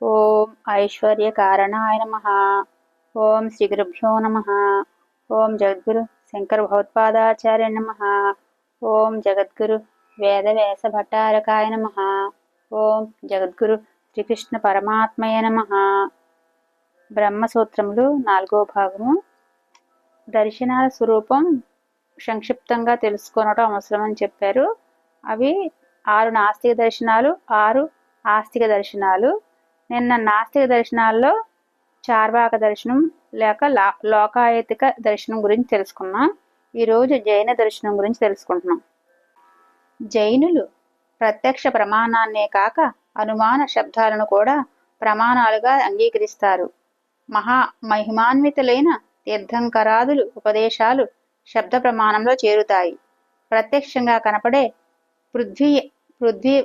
ఓం ఐశ్వర్యకారణాయ నమ. ఓం శ్రీ గురుభ్యో నమ. ఓం జగద్గురు శంకర భగవత్పాదాచార్య నమ. ఓం జగద్గురు వేదవ్యాస భట్టారకాయ నమ. ఓం జగద్గురు శ్రీకృష్ణ పరమాత్మయ నమ. బ్రహ్మసూత్రములు నాలుగో భాగము. దర్శనాల స్వరూపం సంక్షిప్తంగా తెలుసుకోవడం అవసరమని చెప్పారు. అవి ఆరు నాస్తిక దర్శనాలు ఆరు ఆస్తిక దర్శనాలు. నిన్న నాస్తిక దర్శనాల్లో చార్వాక దర్శనం లేక లా- లోకాయతిక దర్శనం గురించి తెలుసుకున్నాం. ఈరోజు జైన దర్శనం గురించి తెలుసుకుంటున్నాం. జైనులు ప్రత్యక్ష ప్రమాణాన్నే కాక అనుమాన శబ్దాలను కూడా ప్రమాణాలుగా అంగీకరిస్తారు. మహా మహిమాన్వితులైన తీర్థంకరాదులు ఉపదేశాలు శబ్ద ప్రమాణంలో చేరుతాయి. ప్రత్యక్షంగా కనపడే పృథ్వీ పృథ్వీ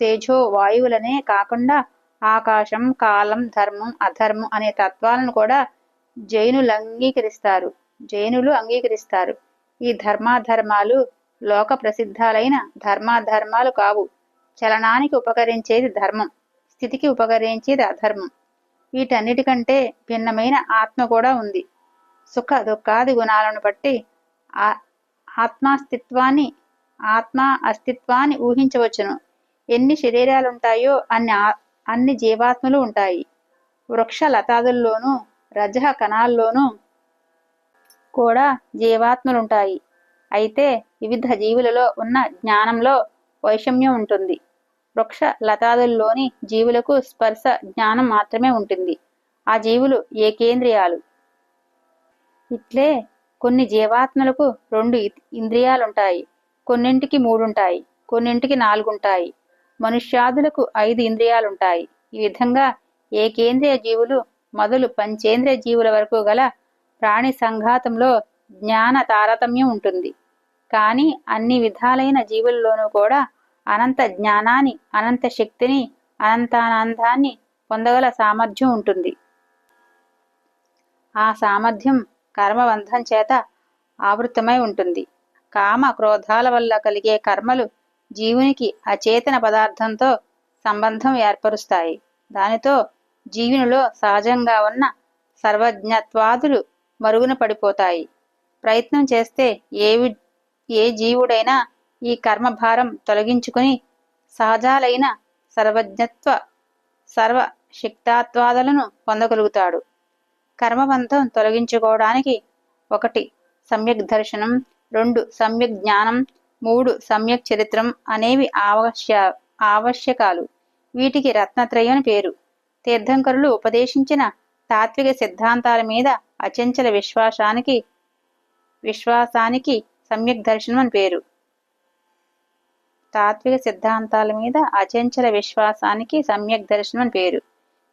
తేజో వాయువులనే కాకుండా ఆకాశం కాలం ధర్మం అధర్మం అనే తత్వాలను కూడా జైనులు అంగీకరిస్తారు జైనులు అంగీకరిస్తారు. ఈ ధర్మాధర్మాలు లోక ప్రసిద్ధాలైన ధర్మాధర్మాలు కావు. చలనానికి ఉపకరించేది ధర్మం స్థితికి ఉపకరించేది అధర్మం. వీటన్నిటికంటే భిన్నమైన ఆత్మ కూడా ఉంది. సుఖ దుఃఖాది గుణాలను బట్టి ఆ ఆత్మాస్తిత్వాన్ని ఆత్మ అస్తిత్వాన్ని ఊహించవచ్చును. ఎన్ని శరీరాలుంటాయో అన్ని అన్ని జీవాత్మలు ఉంటాయి. వృక్ష లతాదుల్లోనూ రజహ కణాల్లోనూ కూడా జీవాత్మలుంటాయి. అయితే వివిధ జీవులలో ఉన్న జ్ఞానంలో వైషమ్యం ఉంటుంది. వృక్ష లతాదుల్లోని జీవులకు స్పర్శ జ్ఞానం మాత్రమే ఉంటుంది. ఆ జీవులు ఏకేంద్రియాలు. ఇట్లే కొన్ని జీవాత్మలకు రెండు ఇంద్రియాలుంటాయి. కొన్నింటికి మూడుంటాయి. కొన్నింటికి నాలుగుంటాయి. మనుష్యాదులకు ఐదు ఇంద్రియాలుంటాయి. ఈ విధంగా ఏకేంద్రియ జీవులు మొదలు పంచేంద్రియ జీవుల వరకు గల ప్రాణి సంఘాతంలో జ్ఞాన తారతమ్యం ఉంటుంది. కానీ అన్ని విధాలైన జీవుల్లోనూ కూడా అనంత జ్ఞానాన్ని అనంత శక్తిని అనంతానందాన్ని పొందగల సామర్థ్యం ఉంటుంది. ఆ సామర్థ్యం కర్మబంధం చేత ఆవృతమై ఉంటుంది. కామ క్రోధాల వల్ల కలిగే కర్మలు జీవునికి అచేతన పదార్థంతో సంబంధం ఏర్పరుస్తాయి. దానితో జీవునిలో సహజంగా ఉన్న సర్వజ్ఞత్వాదులు మరుగున పడిపోతాయి. ప్రయత్నం చేస్తే ఏ ఏ జీవుడైనా ఈ కర్మభారం తొలగించుకుని సహజాలైన సర్వజ్ఞత్వ సర్వ శక్తాత్వాదులను పొందగలుగుతాడు. కర్మబంధం తొలగించుకోవడానికి ఒకటి సమ్యక్ దర్శనం రెండు సమ్యక్ జ్ఞానం మూడు సమ్యక్ చరిత్రం అనేవి ఆవశ్య ఆవశ్యకాలు. వీటికి రత్నత్రయం అని పేరు. తీర్థంకరులు ఉపదేశించిన తాత్విక సిద్ధాంతాల మీద అచంచల విశ్వాసానికి విశ్వాసానికి సమ్యక్ దర్శనం అని పేరు. తాత్విక సిద్ధాంతాల మీద అచంచల విశ్వాసానికి సమ్యక్ దర్శనం అని పేరు.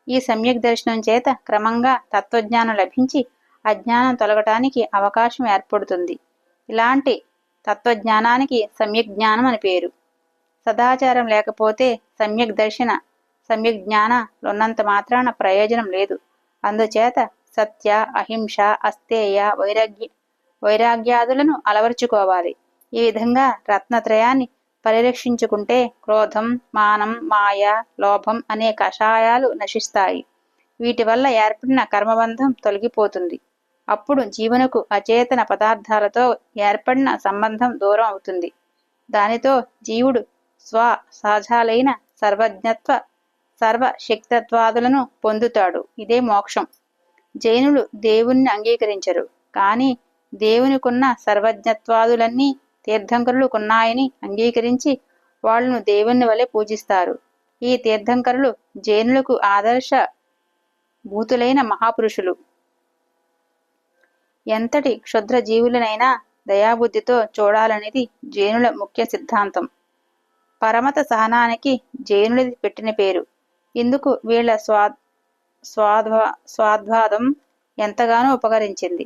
ఈ సమ్యక్ దర్శనం చేత క్రమంగా తత్వజ్ఞానం లభించి అజ్ఞానం తొలగటానికి అవకాశం ఏర్పడుతుంది. ఇలాంటి తత్వజ్ఞానానికి సమ్యక్ జ్ఞానం అని పేరు. సదాచారం లేకపోతే సమ్యక్ దర్శన సమ్యక్ జ్ఞాన ఉన్నంత మాత్రాన ప్రయోజనం లేదు. అందుచేత సత్య అహింస అస్తేయ వైరాగ్య వైరాగ్యాదులను అలవర్చుకోవాలి. ఈ విధంగా రత్నత్రయాన్ని పరిరక్షించుకుంటే క్రోధం మానం మాయ లోభం అనే కషాయాలు నశిస్తాయి. వీటి వల్ల ఏర్పడిన కర్మబంధం తొలగిపోతుంది. అప్పుడు జీవనకు అచేతన పదార్థాలతో ఏర్పడిన సంబంధం దూరం అవుతుంది. దానితో జీవుడు స్వ సహజాలైన సర్వజ్ఞత్వ సర్వశక్తత్వాదులను పొందుతాడు. ఇదే మోక్షం. జైనులు దేవుణ్ణి అంగీకరించరు. కానీ దేవునికున్న సర్వజ్ఞత్వాదులన్నీ తీర్థంకరులకున్నాయని అంగీకరించి వాళ్ళను దేవుని వలె పూజిస్తారు. ఈ తీర్థంకరులు జైనులకు ఆదర్శ భూతులైన మహాపురుషులు. ఎంతటి క్షుద్ర జీవులనైనా దయాబుద్ధితో చూడాలనేది జైనుల ముఖ్య సిద్ధాంతం. పరమత సహనానికి జైనులది పెట్టిన పేరు. ఇందుకు వీళ్ళ స్వా స్వాద్వా స్వాద్వాదం ఎంతగానో ఉపకరించింది.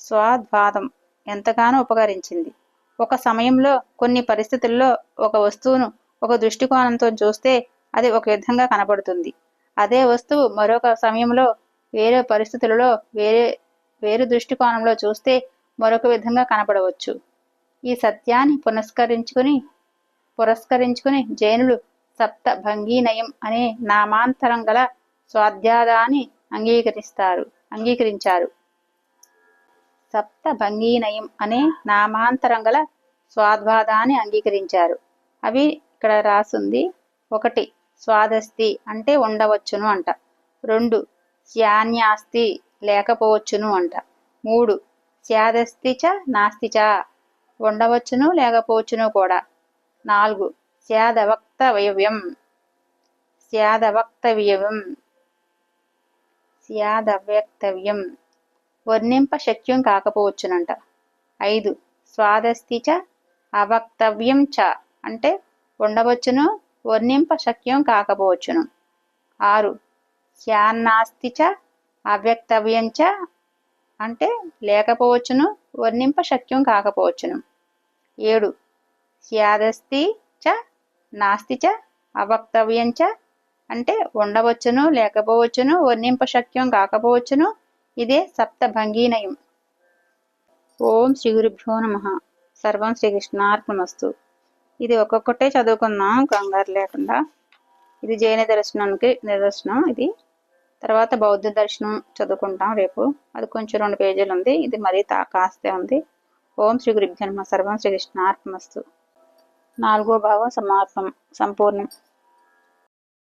స్వాద్వాదం ఎంతగానో ఉపకరించింది. ఒక సమయంలో కొన్ని పరిస్థితుల్లో ఒక వస్తువును ఒక దృష్టికోణంతో చూస్తే అది ఒక విధంగా కనపడుతుంది అదే వస్తువు మరొక సమయంలో వేరే పరిస్థితులలో వేరే వేరు దృష్టికోణంలో చూస్తే మరొక విధంగా కనపడవచ్చు. ఈ సత్యాన్ని పునస్కరించుకుని పురస్కరించుకుని జైనులు సప్త భంగీనయం అనే నామాంతరం గల స్వాధ్యాదాన్ని అంగీకరిస్తారు అంగీకరించారు. సప్త భంగీనయం అనే నామాంతరం గల స్వాద్వాదాన్ని అంగీకరించారు. అవి ఇక్కడ రాసుంది ఒకటి స్వాదస్తి అంటే ఉండవచ్చును అంట. రెండు శ్యాన్యాస్తి లేకపోవచ్చును అంట. మూడు స్యాదస్తి చ నాస్తి చ ఉండవచ్చును లేకపోవచ్చును కూడా. నాలుగు స్యాదవక్తవ్యవ్యం స్యాదవక్తవ్యవం స్యాదవ్యక్తవ్యం వర్ణింప శక్యం కాకపోవచ్చునంట. ఐదు స్వాదస్తి చ అవక్తవ్యం చ అంటే ఉండవచ్చును వర్ణింప శక్యం కాకపోవచ్చును. ఆరు స్యాన్నాస్తి చ అవ్యక్తవ్యంచ అంటే లేకపోవచ్చును వర్ణింప శక్యం కాకపోవచ్చును. ఏడు. స్యాదస్తి చ నాస్తి చ అవక్తవ్యంచ అంటే ఉండవచ్చును లేకపోవచ్చును వర్ణింప శక్యం కాకపోవచ్చును ఇదే సప్తభంగీనయం. ఓం శ్రీ గురుభ్యో నమ. సర్వం శ్రీకృష్ణార్పణమస్తు ఇది ఒక్కొక్కటే చదువుకుందాం కంగారు లేకుండా. ఇది జైన దర్శనానికి నిదర్శనం ఇది. తర్వాత బౌద్ధ దర్శనం చదువుకుంటాం రేపు. అది కొంచెం రెండు పేజీలు ఉంది. ఇది మరీ తా కాస్తే ఉంది. ఓం శ్రీ గురుభ్యో జన్మ సర్వం శ్రీకృష్ణార్పణమస్తు నాలుగో భాగం సమాపం సంపూర్ణం.